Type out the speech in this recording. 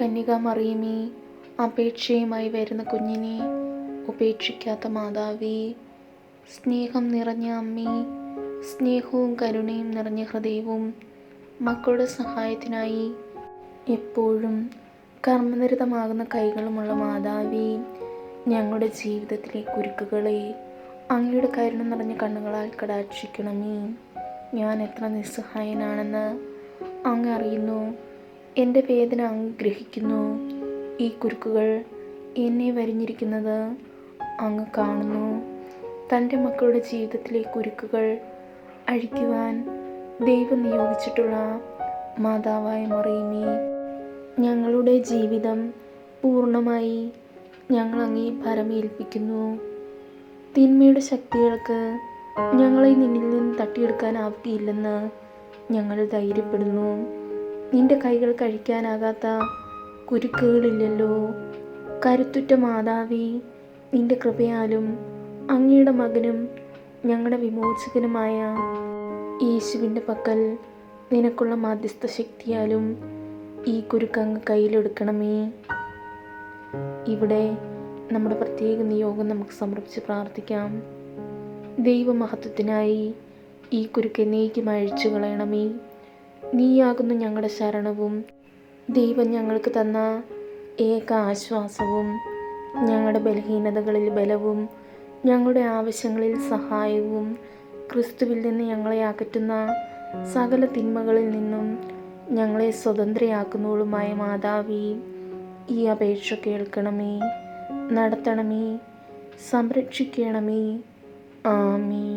കന്യക മറിയമേ അപേക്ഷയുമായി വരുന്ന കുഞ്ഞിനെ ഉപേക്ഷിക്കാത്ത മാതാവേ സ്നേഹം നിറഞ്ഞ അമ്മേ സ്നേഹവും കരുണയും നിറഞ്ഞ ഹൃദയവും മക്കളുടെ സഹായത്തിനായി എപ്പോഴും കർമ്മനിരതമാകുന്ന കൈകളുമുള്ള മാതാവേ ഞങ്ങളുടെ ജീവിതത്തിലെ കുരുക്കുകളെ അങ്ങയുടെ കരുണ നിറഞ്ഞ കണ്ണുകളാൽ കടാക്ഷിക്കണമേ. ഞാൻ എത്ര നിസ്സഹായനാണെന്ന് അങ്ങ് അറിയുന്നു. എന്റെ വേദന അങ്ങ് ഗ്രഹിക്കുന്നു. ഈ കുരുക്കുകൾ എന്നെ വരിഞ്ഞിരിക്കുന്നത് അങ്ങ് കാണുന്നു. തന്റെ മക്കളുടെ ജീവിതത്തിലെ കുരുക്കുകൾ അഴിക്കുവാൻ ദൈവം നിയോഗിച്ചിട്ടുള്ള മാതാവായ മറിയുമേ ഞങ്ങളുടെ ജീവിതം പൂർണമായി ഞങ്ങൾ അങ്ങേ ഭരമേൽപ്പിക്കുന്നു. തിന്മയുടെ ശക്തികൾക്ക് ഞങ്ങളെ നിന്നിൽ നിന്ന് തട്ടിയെടുക്കാനാവുകയില്ലെന്ന് ഞങ്ങൾ ധൈര്യപ്പെടുന്നു. നിന്റെ കൈകൾ കഴിക്കാനാകാത്ത കുരുക്കുകളില്ലല്ലോ. കരുത്തുറ്റ മാതാവി നിന്റെ കൃപയാലും അങ്ങയുടെ മകനും ഞങ്ങളുടെ വിമോചകനുമായ യേശുവിന്റെ പക്കൽ നിനക്കുള്ള മാധ്യസ്ഥ ശക്തിയാലും ഈ കുരുക്കങ്ങ് കയ്യിലെടുക്കണമേ. ഇവിടെ നമ്മുടെ പ്രത്യേക നിയോഗം നമുക്ക് സമർപ്പിച്ച് പ്രാർത്ഥിക്കാം. ദൈവമഹത്വത്തിനായി ഈ കുരുക്ക് എന്നേക്കും അഴിച്ചു കളയണമേ നീയാകുന്നു ഞങ്ങളുടെ ശരണവും. ദൈവം ഞങ്ങൾക്ക് തന്ന ഏക ആശ്വാസവും ഞങ്ങളുടെ ബലഹീനതകളിൽ ബലവും ഞങ്ങളുടെ ആവശ്യങ്ങളിൽ സഹായവും ക്രിസ്തുവിൽ നിന്ന് ഞങ്ങളെ അകറ്റുന്ന സകല തിന്മകളിൽ നിന്നും ഞങ്ങളെ സ്വതന്ത്രയാക്കുന്നവളുമായ മാതാവി ഈ അപേക്ഷ കേൾക്കണമേ നടത്തണമേ സംരക്ഷിക്കണമേ. ആമീൻ.